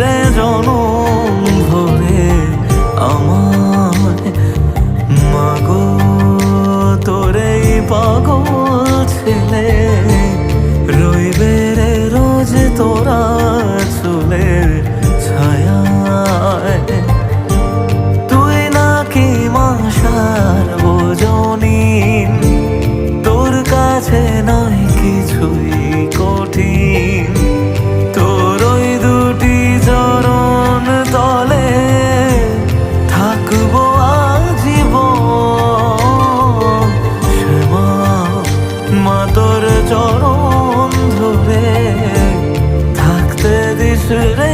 রে জনম ভরে আমার মাগো তোরে পাগল ছেলে। তোর চরণ ধরে থাকতে দিস রে